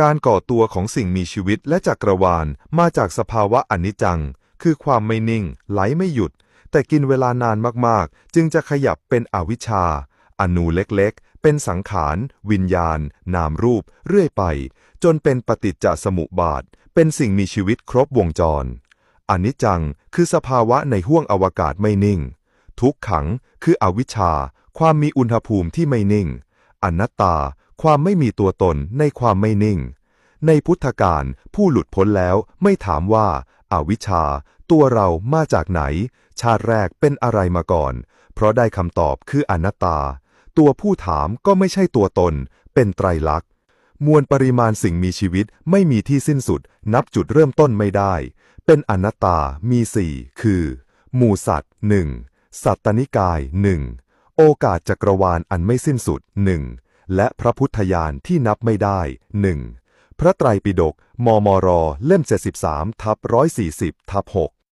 การก่อตัวของสิ่งมีชีวิตและจักรวาลมาจากสภาวะอนิจจัง คือความไม่นิ่ง ไหลไม่หยุด แต่กินเวลานานมากๆ จึงจะขยับเป็นอวิชชา อนูเล็กๆ เป็นสังขาร วิญญาณ นามรูป เรื่อยไป จนเป็นปฏิจจสมุปบาท เป็นสิ่งมีชีวิตครบวงจร อนิจจังคือสภาวะในห้วงอวกาศไม่นิ่ง ทุกขังคืออวิชชา ความมีอุณหภูมิที่ไม่นิ่ง อนัตตา ความไม่มีตัวตนในความไม่นิ่ง ในพุทธการผู้หลุดพ้นแล้วไม่ถามว่าอาวิชชา ตัวเรามาจากไหน ชาติแรกเป็นอะไรมาก่อน เพราะได้คำตอบคืออนัตตา ตัวผู้ถามก็ไม่ใช่ตัวตน เป็นไตรลักษณ์มวลปริมาณสิ่งมีชีวิตไม่มีที่สิ้นสุด นับจุดเริ่มต้นไม่ได้ เป็นอนัตตามีสี่คือ หมู่สัตว์หนึ่งสัตตนิกายหนึ่งโอกาสจักรวาลอันไม่สิ้นสุดหนึ่ง และพระพุทธญาณที่นับไม่ได้หนึ่งพระไตรปิฎกมมร เล่ม 73ทับ140ทับ6